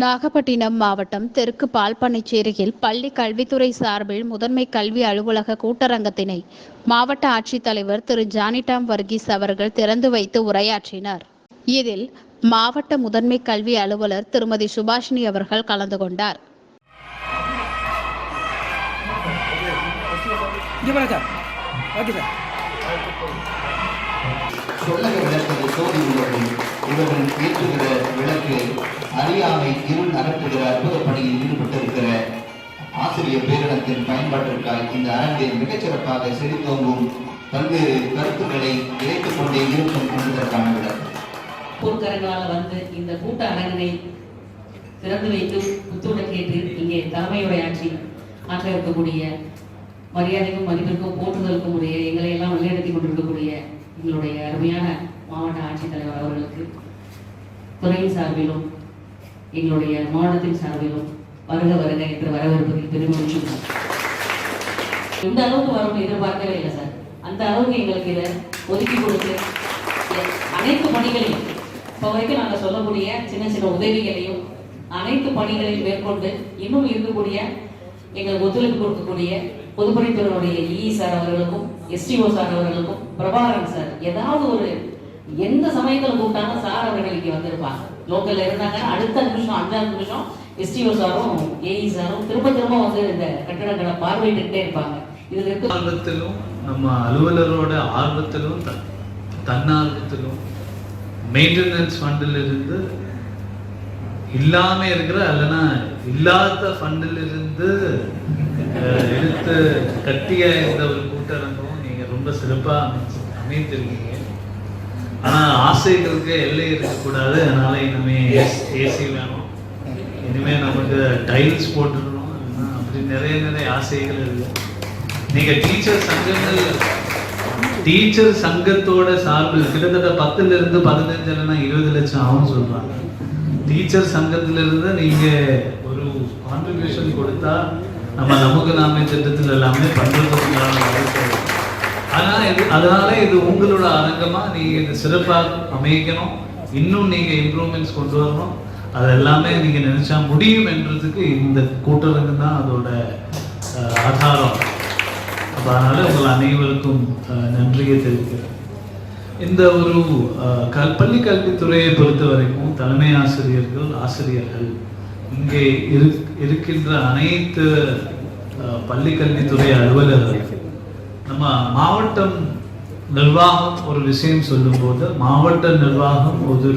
நாகப்பட்டினம் மாவட்டம் தெற்கு பால்பனைச்சேரியில் பள்ளி கல்வித்துறை சார்பில் முதன்மை கல்வி அலுவலக கூட்டரங்கத்தினை மாவட்ட ஆட்சித்தலைவர் திரு ஜானிடாம் வர்கீஸ் அவர்கள் திறந்து வைத்து உரையாற்றினார். இதில் மாவட்ட முதன்மை கல்வி அலுவலர் திருமதி சுபாஷினி அவர்கள் கலந்து கொண்டார். இங்கே இவர்கள் ஏற்றுகிற விளக்கு அறியாமை இருள் அகற்றுகிற அற்புத பணியில் ஈடுபட்டிருக்கிற ஆசிரியர் பேரிடத்தின் பயன்பாட்டிற்காக இந்த அரங்கில் மிகச்சிறப்பாக செழித்தோங்கும் பல்வேறு கருத்துக்களை இணைத்துக் கொண்டே இருக்கும் என்பதற்கான விளக்கு போர்க்கரங்களால் வந்து இந்த கூட்ட அரங்கினை திறந்து வைத்து புத்துணர்க்கேற்று இங்கே தலைமையுரையாற்றி ஆற்ற இருக்கக்கூடிய மரியாதைக்கும் மதிப்பிற்கும் போற்றுதலுக்கும் உடைய எங்களை எல்லாம் வழிநடத்தி கொண்டிருக்கக்கூடிய எங்களுடைய அருமையான மாவட்ட ஆட்சித்தலைவர் அவர்களுக்கு துறையின் சார்பிலும் எங்களுடைய மாவட்டத்தின் சார்பிலும் வருக வருக என்று வரவிருப்பதில் பெருமகிழ்ச்சி இந்த அளவுக்கு வரும் எதிர்பார்க்கவே இல்லை சார். அந்த அளவுக்கு எங்களுக்கு இதை ஒதுக்கி கொடுத்து அனைத்து பணிகளையும் இப்போ வரைக்கும் நாங்கள் சொல்லக்கூடிய சின்ன சின்ன உதவிகளையும் அனைத்து பணிகளையும் மேற்கொண்டு இன்னும் இருக்கக்கூடிய எங்களுக்கு ஒத்துழைப்பு கொடுக்கக்கூடிய பொதுப்பணித்துறையினுடைய இஇ சார் அவர்களுக்கும் எஸ்டிஓ சார் அவர்களுக்கும் பிரபாகரன் சார் ஏதாவது ஒரு எந்த சமயத்தில் கூப்பிட்டாங்க சார் அவர்கள் இங்கே வந்திருப்பாங்க. லோக்கல்ல இருந்தாங்க. அடுத்த நிமிஷம் அஞ்சாவது நிமிஷம் எஸ்டிஓ சாரும் ஏஇ சாரும் திரும்ப திரும்ப வந்து இந்த கட்டடங்களை பார்வையிட்டுக்கிட்டே இருப்பாங்க. இதுல இருக்க ஆர்வத்திலும் நம்ம அலுவலரோட ஆர்வத்திலும் தன்னார்வத்திலும் மெயின்டெனன்ஸ் ஃபண்டில் இருந்து இல்லாம இருக்கிற அல்லனா இல்லாத ஃபண்டில் இருந்து எடுத்து கட்டிய இந்த ஒரு கூட்டரங்கம் நீங்க ரொம்ப சிறப்பா அமைச்சு அமைத்திருக்கீங்க ஆனா ஆசைகளுக்கு எல்லை இருக்கக்கூடாது. அதனால இனிமே ஏசி வேணும். இனிமே நமக்கு டைல்ஸ் போட்டுடணும். அப்படி நிறைய நிறைய ஆசைகள் இருக்கு. நீங்க டீச்சர் சங்கங்கள் டீச்சர் சங்கத்தோட சார்பில் கிட்டத்தட்ட பத்துல இருந்து பதினஞ்சு இல்லைன்னா இருபது லட்சம் ஆகும் சொல்றாங்க. டீச்சர் சங்கத்துல இருந்து நீங்க ஒரு கான்ட்ரிபியூஷன் கொடுத்தா நம்ம நமக்கு நாமே திட்டத்தில் எல்லாமே பண்றதுக்குண்டான வாய்ப்பு ஆனா இது அதனால இது உங்களோட அரங்கமா நீங்க இது சிறப்பாக அமைக்கணும். இன்னும் நீங்க இம்ப்ரூவ்மெண்ட்ஸ் கொண்டு வரணும். அது எல்லாமே நீங்க நினைச்சா முடியும் என்றதுக்கு இந்த கூட்டரங்கு தான் அதோட ஆதாரம். அப்போ அதனால உங்கள் அனைவருக்கும் அஹ், நன்றியை தெரிவிக்கிறேன். இந்த ஒரு அஹ், பள்ளி கல்வித்துறையை பொறுத்த வரைக்கும் தலைமை ஆசிரியர்கள் ஆசிரியர்கள் இங்கே இரு- இருக்கின்ற அனைத்து பள்ளி கல்வித்துறை அலுவலர்கள் நம்ம மாவட்டம் நிர்வாகம் ஒரு விஷயம் சொல்லும்போது மாவட்ட நிர்வாகம் ஒரு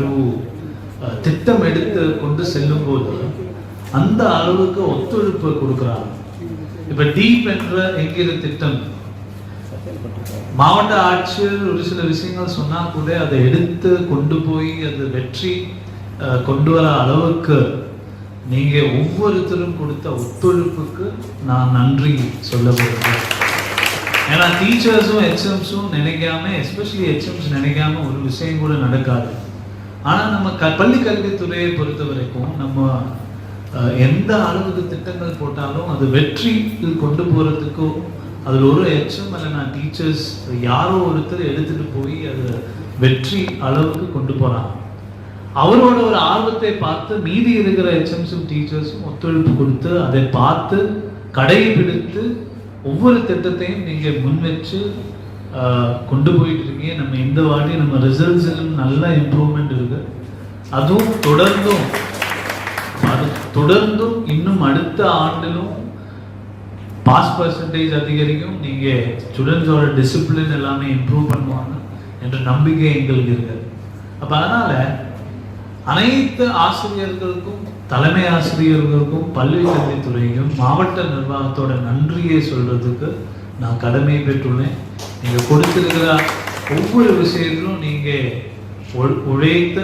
திட்டம் எடுத்து கொண்டு செல்லும்போது அந்த அளவுக்கு ஒத்துழைப்பு கொடுக்குறாங்க. இப்போ டீப் என்ற என்கிற திட்டம் மாவட்ட ஆட்சியர் ஒரு சில விஷயங்கள் சொன்னால் கூட அதை எடுத்து கொண்டு போய் அது வெற்றி கொண்டு வர அளவுக்கு நீங்கள் ஒவ்வொருத்தரும் கொடுத்த ஒத்துழைப்புக்கு நான் நன்றி சொல்ல விரும்புகிறேன். ஏன்னா டீச்சர்ஸும் ஹெச்எம்ஸும் நினைக்காம எஸ்பெஷலி ஹெச்எம்ஸ் நினைக்காம ஒரு விஷயம் கூட நடக்காது. ஆனால் நம்ம க பள்ளி கல்வித்துறையை பொறுத்த வரைக்கும் நம்ம எந்த அளவுக்கு திட்டங்கள் போட்டாலும் அது வெற்றியில் கொண்டு போகிறதுக்கோ அதில் ஒரு ஹெச்எம் இல்லைனா டீச்சர்ஸ் யாரோ ஒருத்தர் எடுத்துகிட்டு போய் அது வெற்றி அளவுக்கு கொண்டு போகிறாங்க அவரோட ஒரு ஆர்வத்தை பார்த்து மீதி இருக்கிற ஹெச்எம்ஸும் டீச்சர்ஸும் ஒத்துழைப்பு கொடுத்து அதை பார்த்து கடைபிடித்து ஒவ்வொரு திட்டத்தையும் நீங்கள் முன் வச்சு கொண்டு போயிட்டு இருக்கீங்க. நம்ம இந்த வாட்டி நம்ம ரிசல்ட்ஸிலும் நல்ல இம்ப்ரூவ்மெண்ட் இருக்கு. அதுவும் தொடர்ந்தும் அது தொடர்ந்தும் இன்னும் அடுத்த ஆண்டிலும் பாஸ் பர்சன்டேஜ் அதிகரிக்கும். நீங்கள் ஸ்டூடெண்ட்ஸோட டிசிப்ளின் எல்லாமே இம்ப்ரூவ் பண்ணுவாங்க என்ற நம்பிக்கை எங்களுக்கு இருக்குது அப்போ அதனால் அனைத்து ஆசிரியர்களுக்கும் தலைமை ஆசிரியர்களுக்கும் பள்ளி கல்வித்துறையும் மாவட்ட நிர்வாகத்தோட நன்றியை சொல்றதுக்கு நான் கடமை பெற்றுள்ளேன். நீங்கள் கொடுத்திருக்கிற ஒவ்வொரு விஷயத்திலும் நீங்கள் உழைத்து